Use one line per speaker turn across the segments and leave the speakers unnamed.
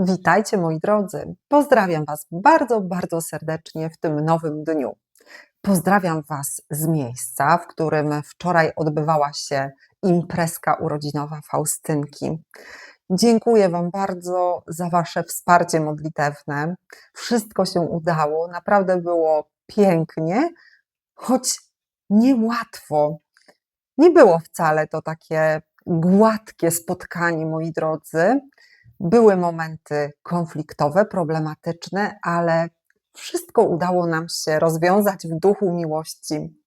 Witajcie moi drodzy. Pozdrawiam Was bardzo, bardzo serdecznie w tym nowym dniu. Pozdrawiam Was z miejsca, w którym wczoraj odbywała się imprezka urodzinowa Faustynki. Dziękuję Wam bardzo za Wasze wsparcie modlitewne. Wszystko się udało, naprawdę było pięknie, choć niełatwo. Nie było wcale to takie gładkie spotkanie, moi drodzy. Były momenty konfliktowe, problematyczne, ale wszystko udało nam się rozwiązać w duchu miłości.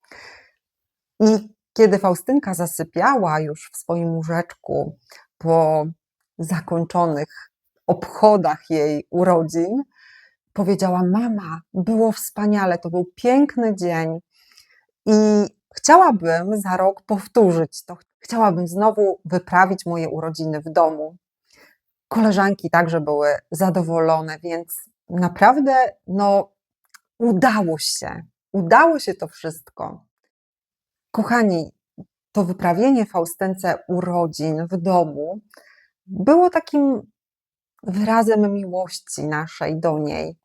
I kiedy Faustynka zasypiała już w swoim łóżeczku po zakończonych obchodach jej urodzin, powiedziała: Mama, było wspaniale, to był piękny dzień i chciałabym za rok powtórzyć to. Chciałabym znowu wyprawić moje urodziny w domu. Koleżanki także były zadowolone, więc naprawdę no, udało się. Udało się to wszystko. Kochani, to wyprawienie Faustynce urodzin w domu było takim wyrazem miłości naszej do niej.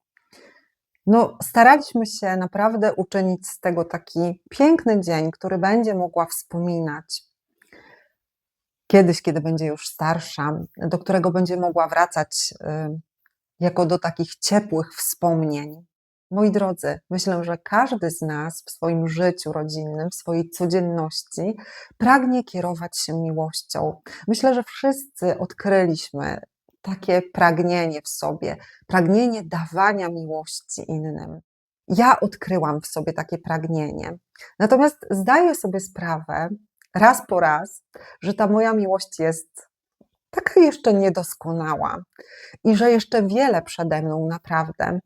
No, staraliśmy się naprawdę uczynić z tego taki piękny dzień, który będzie mogła wspominać. Kiedyś, kiedy będzie już starsza, do którego będzie mogła wracać y, jako do takich ciepłych wspomnień. Moi drodzy, myślę, że każdy z nas w swoim życiu rodzinnym, w swojej codzienności pragnie kierować się miłością. Myślę, że wszyscy odkryliśmy takie pragnienie w sobie, pragnienie dawania miłości innym. Ja odkryłam w sobie takie pragnienie. Natomiast zdaję sobie sprawę raz po raz, że ta moja miłość jest taka jeszcze niedoskonała i że jeszcze wiele przede mną naprawdę,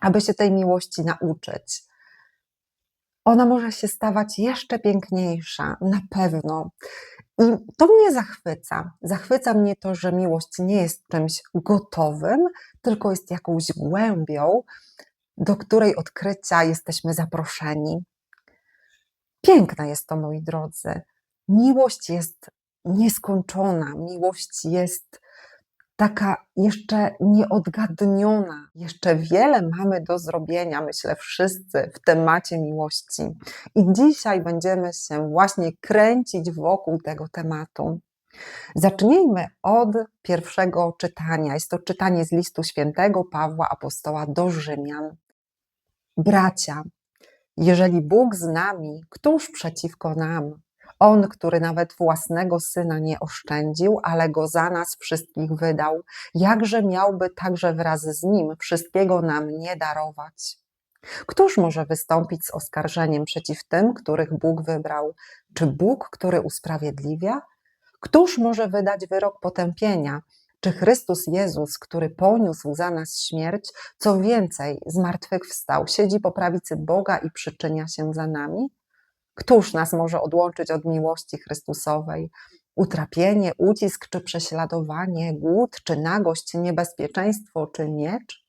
aby się tej miłości nauczyć. Ona może się stawać jeszcze piękniejsza, na pewno. I to mnie zachwyca. Zachwyca mnie to, że miłość nie jest czymś gotowym, tylko jest jakąś głębią, do której odkrycia jesteśmy zaproszeni. Piękna jest to, moi drodzy. Miłość jest nieskończona, miłość jest taka jeszcze nieodgadniona. Jeszcze wiele mamy do zrobienia, myślę, wszyscy w temacie miłości. I dzisiaj będziemy się właśnie kręcić wokół tego tematu. Zacznijmy od pierwszego czytania. Jest to czytanie z listu świętego Pawła Apostoła do Rzymian. Bracia, jeżeli Bóg z nami, któż przeciwko nam? On, który nawet własnego syna nie oszczędził, ale go za nas wszystkich wydał, jakże miałby także wraz z nim wszystkiego nam nie darować? Któż może wystąpić z oskarżeniem przeciw tym, których Bóg wybrał? Czy Bóg, który usprawiedliwia? Któż może wydać wyrok potępienia? Czy Chrystus Jezus, który poniósł za nas śmierć, co więcej, zmartwychwstał, siedzi po prawicy Boga i przyczynia się za nami? Któż nas może odłączyć od miłości Chrystusowej? Utrapienie, ucisk czy prześladowanie, głód czy nagość, niebezpieczeństwo czy miecz?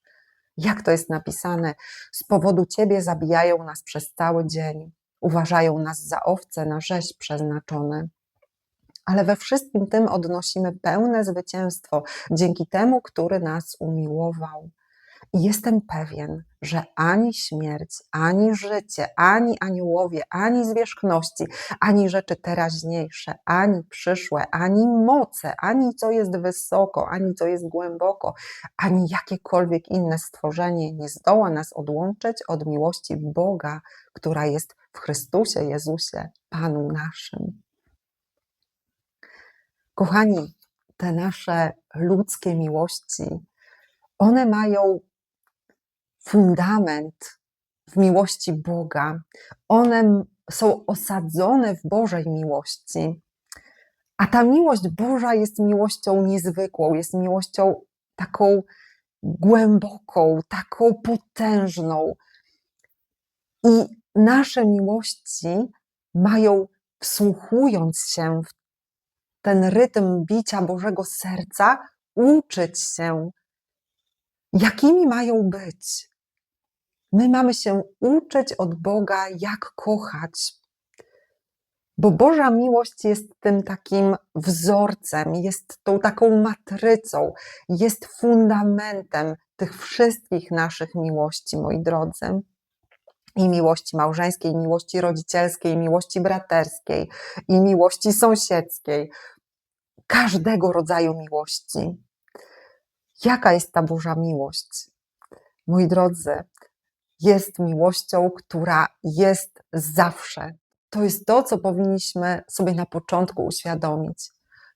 Jak to jest napisane? Z powodu Ciebie zabijają nas przez cały dzień, uważają nas za owce na rzeź przeznaczone. Ale we wszystkim tym odnosimy pełne zwycięstwo dzięki temu, który nas umiłował. I jestem pewien, że ani śmierć, ani życie, ani aniołowie, ani zwierzchności, ani rzeczy teraźniejsze, ani przyszłe, ani moce, ani co jest wysoko, ani co jest głęboko, ani jakiekolwiek inne stworzenie nie zdoła nas odłączyć od miłości Boga, która jest w Chrystusie Jezusie, Panu naszym. Kochani, te nasze ludzkie miłości, one mają fundament w miłości Boga. One są osadzone w Bożej miłości. A ta miłość Boża jest miłością niezwykłą, jest miłością taką głęboką, taką potężną. I nasze miłości mają, wsłuchując się w ten rytm bicia Bożego serca, uczyć się, jakimi mają być. My mamy się uczyć od Boga, jak kochać. Bo Boża miłość jest tym takim wzorcem, jest tą taką matrycą, jest fundamentem tych wszystkich naszych miłości, moi drodzy. I miłości małżeńskiej, i miłości rodzicielskiej, i miłości braterskiej, i miłości sąsiedzkiej, każdego rodzaju miłości. Jaka jest ta Boża miłość? Moi drodzy, jest miłością, która jest zawsze. To jest to, co powinniśmy sobie na początku uświadomić.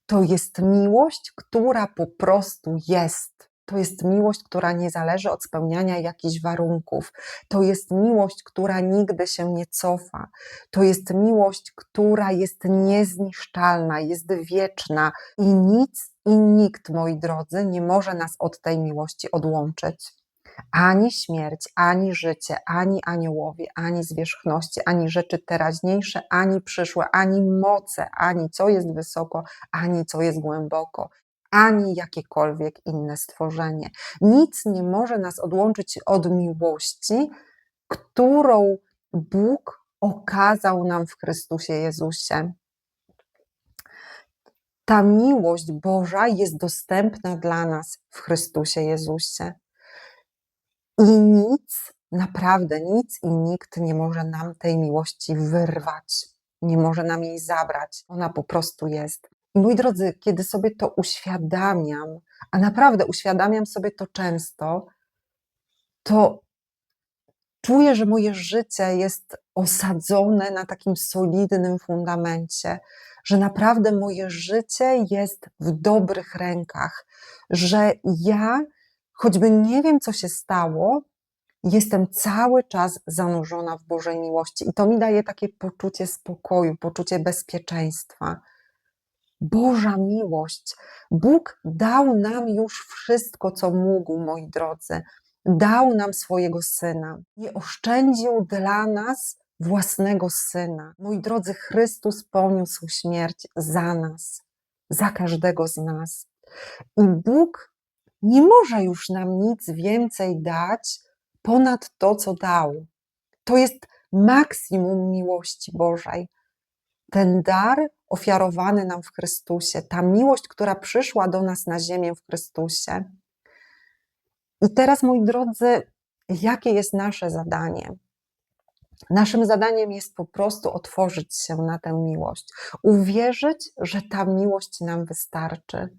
To jest miłość, która po prostu jest. To jest miłość, która nie zależy od spełniania jakichś warunków. To jest miłość, która nigdy się nie cofa. To jest miłość, która jest niezniszczalna, jest wieczna i nic i nikt, moi drodzy, nie może nas od tej miłości odłączyć. Ani śmierć, ani życie, ani aniołowie, ani zwierzchności, ani rzeczy teraźniejsze, ani przyszłe, ani moce, ani co jest wysoko, ani co jest głęboko, ani jakiekolwiek inne stworzenie. Nic nie może nas odłączyć od miłości, którą Bóg okazał nam w Chrystusie Jezusie. Ta miłość Boża jest dostępna dla nas w Chrystusie Jezusie. I nic, naprawdę nic i nikt nie może nam tej miłości wyrwać, nie może nam jej zabrać. Ona po prostu jest. Moi drodzy, kiedy sobie to uświadamiam, a naprawdę uświadamiam sobie to często, to czuję, że moje życie jest osadzone na takim solidnym fundamencie, że naprawdę moje życie jest w dobrych rękach, że ja, choćby nie wiem, co się stało, jestem cały czas zanurzona w Bożej miłości i to mi daje takie poczucie spokoju, poczucie bezpieczeństwa. Boża miłość. Bóg dał nam już wszystko, co mógł, moi drodzy. Dał nam swojego syna. Nie oszczędził dla nas własnego syna. Moi drodzy, Chrystus poniósł śmierć za nas, za każdego z nas. I Bóg nie może już nam nic więcej dać ponad to, co dał. To jest maksimum miłości Bożej. Ten dar ofiarowany nam w Chrystusie, ta miłość, która przyszła do nas na ziemię w Chrystusie. I teraz, moi drodzy, jakie jest nasze zadanie? Naszym zadaniem jest po prostu otworzyć się na tę miłość, uwierzyć, że ta miłość nam wystarczy,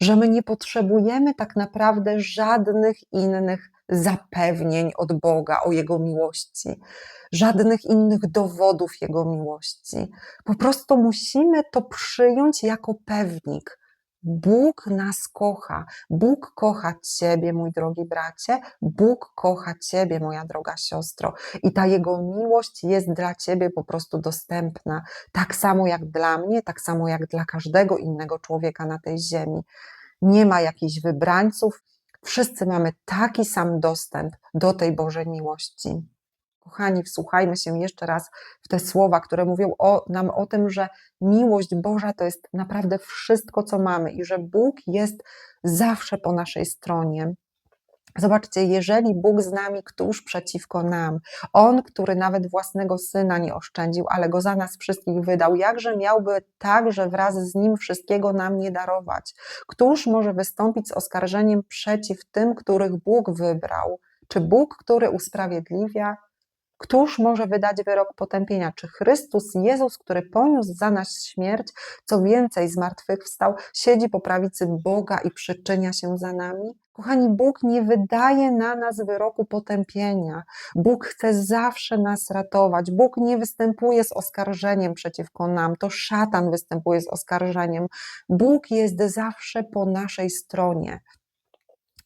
że my nie potrzebujemy tak naprawdę żadnych innych zapewnień od Boga o Jego miłości, żadnych innych dowodów Jego miłości. Po prostu musimy to przyjąć jako pewnik. Bóg nas kocha. Bóg kocha Ciebie, mój drogi bracie. Bóg kocha Ciebie, moja droga siostro. I ta Jego miłość jest dla Ciebie po prostu dostępna. Tak samo jak dla mnie, tak samo jak dla każdego innego człowieka na tej ziemi. Nie ma jakichś wybrańców. Wszyscy mamy taki sam dostęp do tej Bożej miłości. Kochani, wsłuchajmy się jeszcze raz w te słowa, które mówią o, nam o tym, że miłość Boża to jest naprawdę wszystko, co mamy i że Bóg jest zawsze po naszej stronie. Zobaczcie, jeżeli Bóg z nami, któż przeciwko nam? On, który nawet własnego syna nie oszczędził, ale go za nas wszystkich wydał, jakże miałby także wraz z nim wszystkiego nam nie darować? Któż może wystąpić z oskarżeniem przeciw tym, których Bóg wybrał? Czy Bóg, który usprawiedliwia? Któż może wydać wyrok potępienia? Czy Chrystus Jezus, który poniósł za nas śmierć, co więcej, zmartwychwstał, siedzi po prawicy Boga i przyczynia się za nami? Kochani, Bóg nie wydaje na nas wyroku potępienia. Bóg chce zawsze nas ratować. Bóg nie występuje z oskarżeniem przeciwko nam, to szatan występuje z oskarżeniem. Bóg jest zawsze po naszej stronie.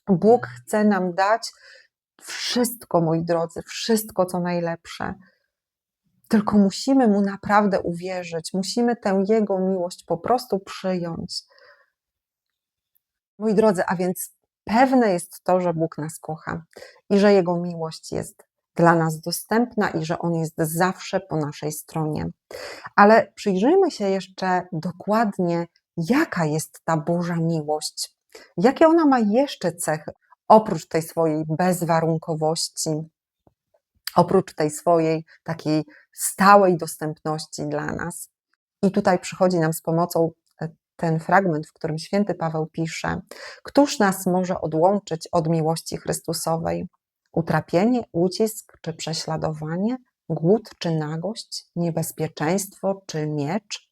Bóg chce nam dać wszystko, moi drodzy, wszystko co najlepsze. Tylko musimy mu naprawdę uwierzyć, musimy tę jego miłość po prostu przyjąć. Moi drodzy, a więc pewne jest to, że Bóg nas kocha i że jego miłość jest dla nas dostępna i że on jest zawsze po naszej stronie. Ale przyjrzyjmy się jeszcze dokładnie, jaka jest ta Boża miłość. Jakie ona ma jeszcze cechy? Oprócz tej swojej bezwarunkowości, oprócz tej swojej takiej stałej dostępności dla nas. I tutaj przychodzi nam z pomocą e, ten fragment, w którym święty Paweł pisze: Któż nas może odłączyć od miłości Chrystusowej? Utrapienie, ucisk czy prześladowanie, głód czy nagość, niebezpieczeństwo czy miecz?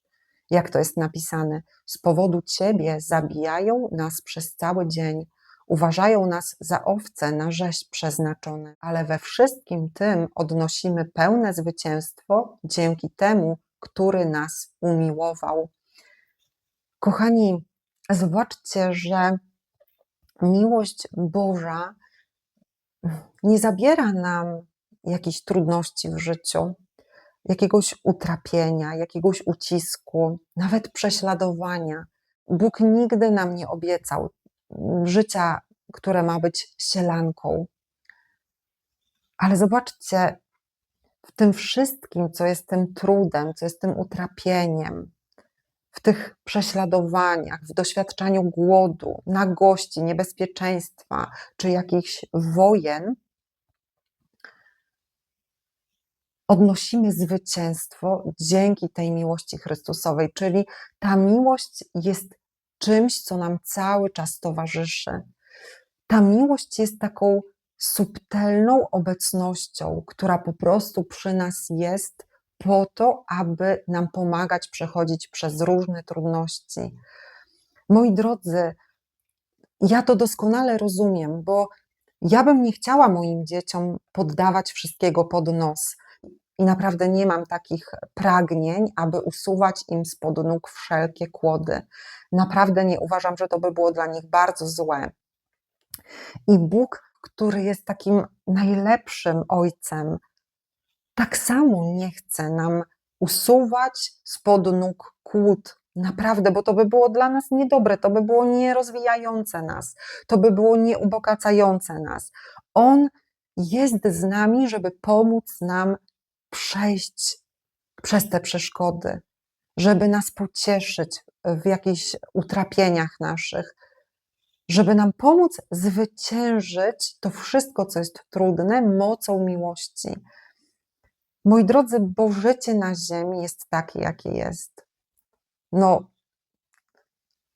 Jak to jest napisane? Z powodu Ciebie zabijają nas przez cały dzień, uważają nas za owce na rzeź przeznaczone, ale we wszystkim tym odnosimy pełne zwycięstwo dzięki temu, który nas umiłował. Kochani, zobaczcie, że miłość Boża nie zabiera nam jakichś trudności w życiu, jakiegoś utrapienia, jakiegoś ucisku, nawet prześladowania. Bóg nigdy nam nie obiecał życia, które ma być sielanką. Ale zobaczcie, w tym wszystkim, co jest tym trudem, co jest tym utrapieniem, w tych prześladowaniach, w doświadczaniu głodu, nagości, niebezpieczeństwa czy jakichś wojen, odnosimy zwycięstwo dzięki tej miłości Chrystusowej, czyli ta miłość jest czymś, co nam cały czas towarzyszy. Ta miłość jest taką subtelną obecnością, która po prostu przy nas jest po to, aby nam pomagać przechodzić przez różne trudności. Moi drodzy, ja to doskonale rozumiem, bo ja bym nie chciała moim dzieciom poddawać wszystkiego pod nos. I naprawdę nie mam takich pragnień, aby usuwać im spod nóg wszelkie kłody. Naprawdę nie uważam, że to by było dla nich bardzo złe. I Bóg, który jest takim najlepszym ojcem, tak samo nie chce nam usuwać spod nóg kłód. Naprawdę, bo to by było dla nas niedobre, to by było nierozwijające nas, to by było nieubogacające nas. On jest z nami, żeby pomóc nam przejść przez te przeszkody, żeby nas pocieszyć w jakichś utrapieniach naszych, żeby nam pomóc zwyciężyć to wszystko, co jest trudne, mocą miłości. Moi drodzy, bo życie na ziemi jest takie, jakie jest. No,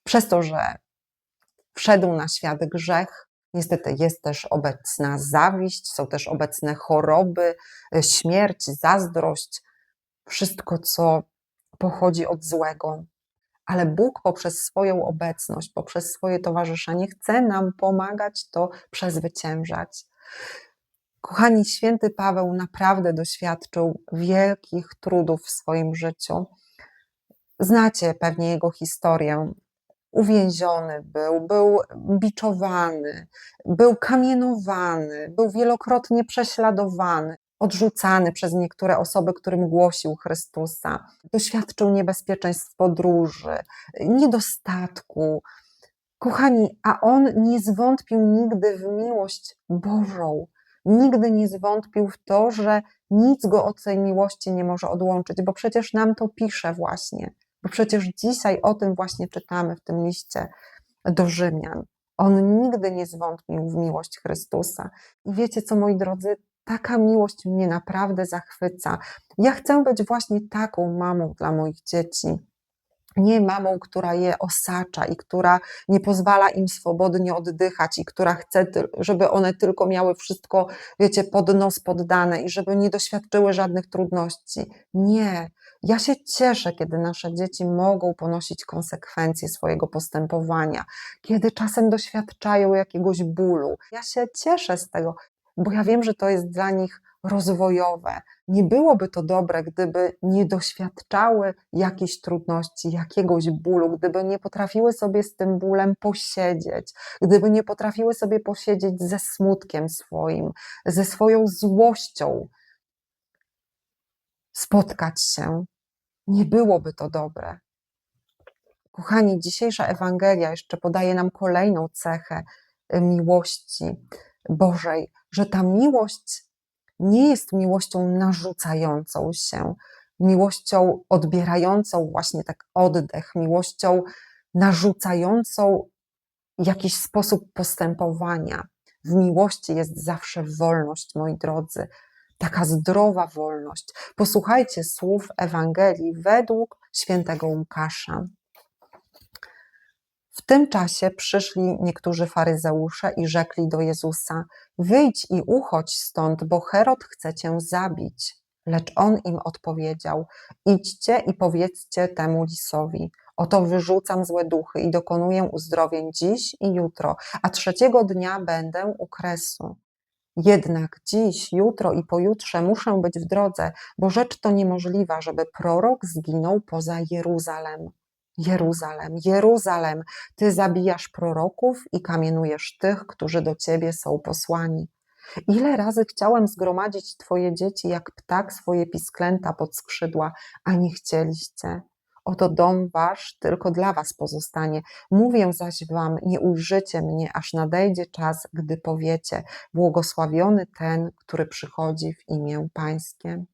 przez to, że wszedł na świat grzech, niestety jest też obecna zawiść, są też obecne choroby, e, śmierć, zazdrość, wszystko, co pochodzi od złego. Ale Bóg poprzez swoją obecność, poprzez swoje towarzyszenie chce nam pomagać to przezwyciężać. Kochani, święty Paweł naprawdę doświadczył wielkich trudów w swoim życiu. Znacie pewnie jego historię. Uwięziony był, był biczowany, był kamienowany, był wielokrotnie prześladowany, odrzucany przez niektóre osoby, którym głosił Chrystusa. Doświadczył niebezpieczeństw podróży, niedostatku. Kochani, a on nie zwątpił nigdy w miłość Bożą nigdy nie zwątpił w to, że nic go od tej miłości nie może odłączyć, bo przecież nam to pisze właśnie, bo przecież dzisiaj o tym właśnie czytamy w tym liście do Rzymian. On nigdy nie zwątpił w miłość Chrystusa. I wiecie co, moi drodzy, taka miłość mnie naprawdę zachwyca. Ja chcę być właśnie taką mamą dla moich dzieci nie mamą, która je osacza i która nie pozwala im swobodnie oddychać i która chce, żeby one tylko miały wszystko, wiecie, pod nos poddane i żeby nie doświadczyły żadnych trudności. Nie. Ja się cieszę, kiedy nasze dzieci mogą ponosić konsekwencje swojego postępowania, kiedy czasem doświadczają jakiegoś bólu. Ja się cieszę z tego, bo ja wiem, że to jest dla nich rozwojowe. Nie byłoby to dobre, gdyby nie doświadczały jakiejś trudności, jakiegoś bólu, gdyby nie potrafiły sobie z tym bólem posiedzieć, gdyby nie potrafiły sobie posiedzieć ze smutkiem swoim, ze swoją złością, spotkać się. Nie byłoby to dobre. Kochani, dzisiejsza Ewangelia jeszcze podaje nam kolejną cechę y, miłości Bożej, że ta miłość nie jest miłością narzucającą się, miłością odbierającą właśnie tak oddech, miłością narzucającą jakiś sposób postępowania. W miłości jest zawsze wolność, moi drodzy. Taka zdrowa wolność. Posłuchajcie słów Ewangelii według świętego Łukasza. W tym czasie przyszli niektórzy faryzeusze i rzekli do Jezusa: Wyjdź i uchodź stąd, bo Herod chce cię zabić. Lecz on im odpowiedział: Idźcie i powiedzcie temu lisowi: Oto wyrzucam złe duchy i dokonuję uzdrowień dziś i jutro, a trzeciego dnia będę u kresu. Jednak dziś, jutro i pojutrze muszę być w drodze, bo rzecz to niemożliwa, żeby prorok zginął poza Jeruzalem. Jeruzalem, Jeruzalem, ty zabijasz proroków i kamienujesz tych, którzy do ciebie są posłani. Ile razy chciałem zgromadzić twoje dzieci, jak ptak swoje pisklęta pod skrzydła, a nie chcieliście. Oto dom wasz tylko dla was pozostanie. Mówię zaś wam, nie ujrzycie mnie, aż nadejdzie czas, gdy powiecie, błogosławiony ten, który przychodzi w imię Pańskie.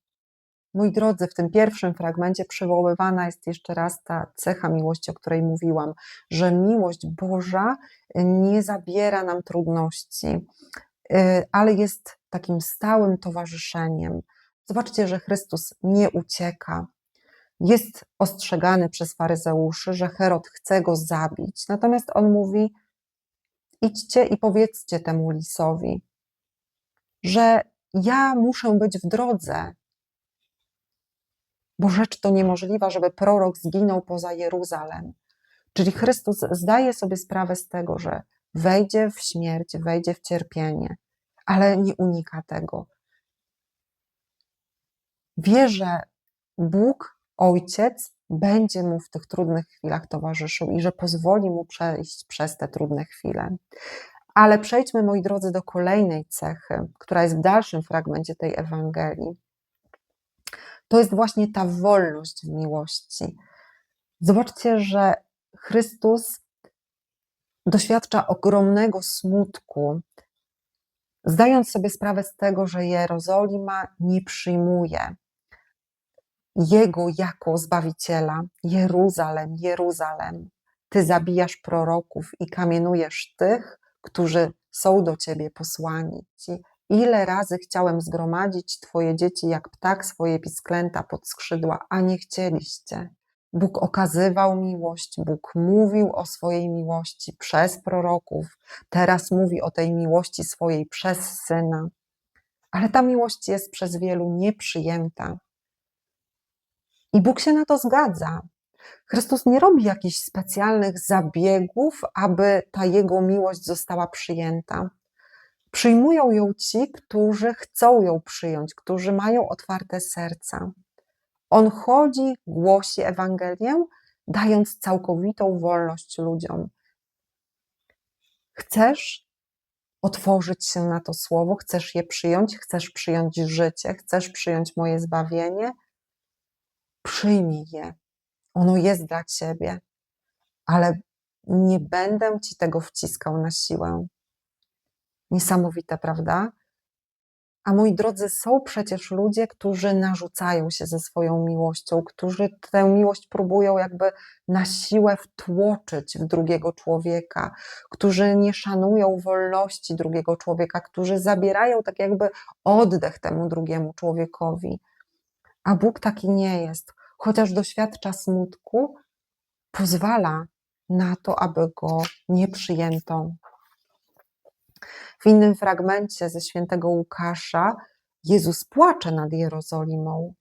Moi drodzy, w tym pierwszym fragmencie przywoływana jest jeszcze raz ta cecha miłości, o której mówiłam, że miłość Boża nie zabiera nam trudności, y, ale jest takim stałym towarzyszeniem. Zobaczcie, że Chrystus nie ucieka. Jest ostrzegany przez faryzeuszy, że Herod chce go zabić, natomiast on mówi: idźcie i powiedzcie temu lisowi, że ja muszę być w drodze, bo rzecz to niemożliwa, żeby prorok zginął poza Jeruzalem. Czyli Chrystus zdaje sobie sprawę z tego, że wejdzie w śmierć, wejdzie w cierpienie, ale nie unika tego. Wie, że Bóg, Ojciec, będzie mu w tych trudnych chwilach towarzyszył i że pozwoli mu przejść przez te trudne chwile. Ale przejdźmy, moi drodzy, do kolejnej cechy, która jest w dalszym fragmencie tej Ewangelii to jest właśnie ta wolność w miłości. Zobaczcie, że Chrystus doświadcza ogromnego smutku, zdając sobie sprawę z tego, że Jerozolima nie przyjmuje Jego jako Zbawiciela. Jeruzalem, Jeruzalem, Ty zabijasz proroków i kamienujesz tych, którzy są do Ciebie posłani. Ile razy chciałem zgromadzić Twoje dzieci jak ptak swoje pisklęta pod skrzydła, a nie chcieliście. Bóg okazywał miłość, Bóg mówił o swojej miłości przez proroków, teraz mówi o tej miłości swojej przez syna. Ale ta miłość jest przez wielu nieprzyjęta. I Bóg się na to zgadza. Chrystus nie robi jakichś specjalnych zabiegów, aby ta jego miłość została przyjęta. Przyjmują ją ci, którzy chcą ją przyjąć, którzy mają otwarte serca. On chodzi, głosi Ewangelię, dając całkowitą wolność ludziom. Chcesz otworzyć się na to słowo, chcesz je przyjąć, chcesz przyjąć życie, chcesz przyjąć moje zbawienie? Przyjmij je. Ono jest dla ciebie, ale nie będę ci tego wciskał na siłę. Niesamowite, prawda? A moi drodzy, są przecież ludzie, którzy narzucają się ze swoją miłością, którzy tę miłość próbują jakby na siłę wtłoczyć w drugiego człowieka, którzy nie szanują wolności drugiego człowieka, którzy zabierają tak jakby oddech temu drugiemu człowiekowi. A Bóg taki nie jest. Chociaż doświadcza smutku, pozwala na to, aby go nie przyjęto. W innym fragmencie ze świętego Łukasza Jezus płacze nad Jerozolimą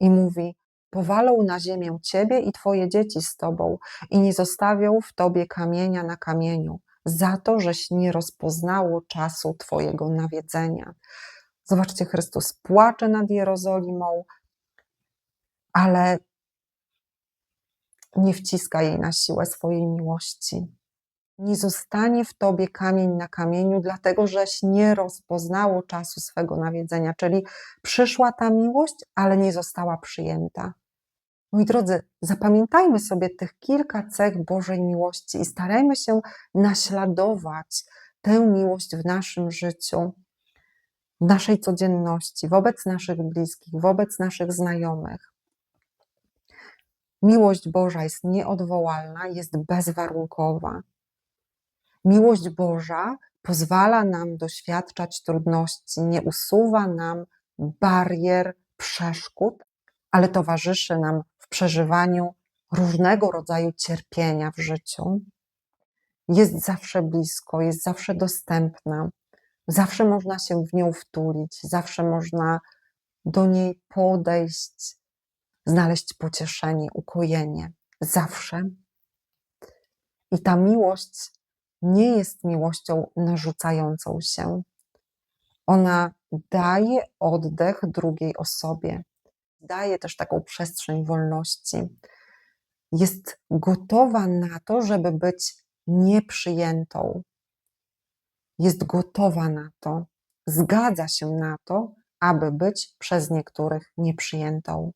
i mówi: Powalą na ziemię ciebie i twoje dzieci z tobą, i nie zostawią w tobie kamienia na kamieniu, za to, żeś nie rozpoznało czasu twojego nawiedzenia. Zobaczcie, Chrystus płacze nad Jerozolimą, ale nie wciska jej na siłę swojej miłości nie zostanie w tobie kamień na kamieniu, dlatego żeś nie rozpoznało czasu swego nawiedzenia. Czyli przyszła ta miłość, ale nie została przyjęta. Moi drodzy, zapamiętajmy sobie tych kilka cech Bożej miłości i starajmy się naśladować tę miłość w naszym życiu, naszej codzienności, wobec naszych bliskich, wobec naszych znajomych. Miłość Boża jest nieodwołalna, jest bezwarunkowa. Miłość Boża pozwala nam doświadczać trudności, nie usuwa nam barier, przeszkód, ale towarzyszy nam w przeżywaniu różnego rodzaju cierpienia w życiu. Jest zawsze blisko, jest zawsze dostępna, zawsze można się w nią wtulić, zawsze można do niej podejść, znaleźć pocieszenie, ukojenie. Zawsze. I ta miłość nie jest miłością narzucającą się. Ona daje oddech drugiej osobie, daje też taką przestrzeń wolności. Jest gotowa na to, żeby być nieprzyjętą. Jest gotowa na to, zgadza się na to, aby być przez niektórych nieprzyjętą.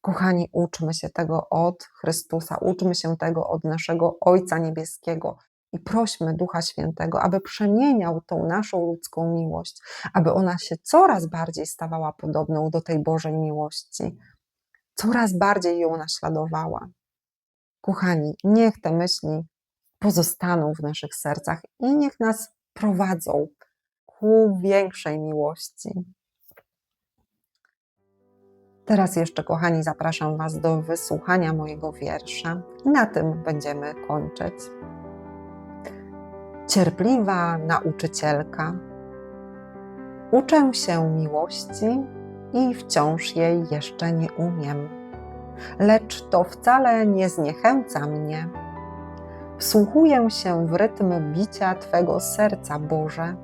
Kochani, uczmy się tego od Chrystusa, uczmy się tego od naszego Ojca Niebieskiego i prośmy Ducha Świętego, aby przemieniał tą naszą ludzką miłość, aby ona się coraz bardziej stawała podobną do tej Bożej miłości, coraz bardziej ją naśladowała. Kochani, niech te myśli pozostaną w naszych sercach i niech nas prowadzą ku większej miłości. Teraz jeszcze, kochani, zapraszam Was do wysłuchania mojego wiersza na tym będziemy kończyć. Cierpliwa nauczycielka, uczę się miłości i wciąż jej jeszcze nie umiem, lecz to wcale nie zniechęca mnie. Wsłuchuję się w rytm bicia Twego serca, Boże,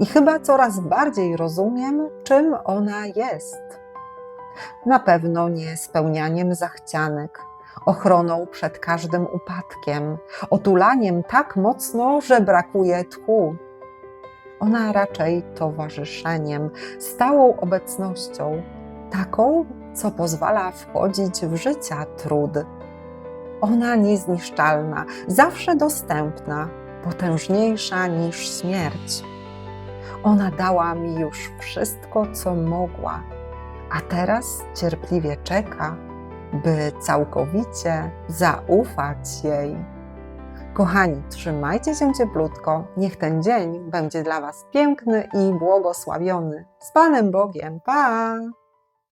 i chyba coraz bardziej rozumiem, czym ona jest na pewno nie spełnianiem zachcianek, ochroną przed każdym upadkiem, otulaniem tak mocno, że brakuje tchu. Ona raczej towarzyszeniem, stałą obecnością, taką, co pozwala wchodzić w życia trud. Ona niezniszczalna, zawsze dostępna, potężniejsza niż śmierć. Ona dała mi już wszystko, co mogła a teraz cierpliwie czeka, by całkowicie zaufać jej. Kochani, trzymajcie się cieplutko, niech ten dzień będzie dla Was piękny i błogosławiony. Z Panem Bogiem, pa!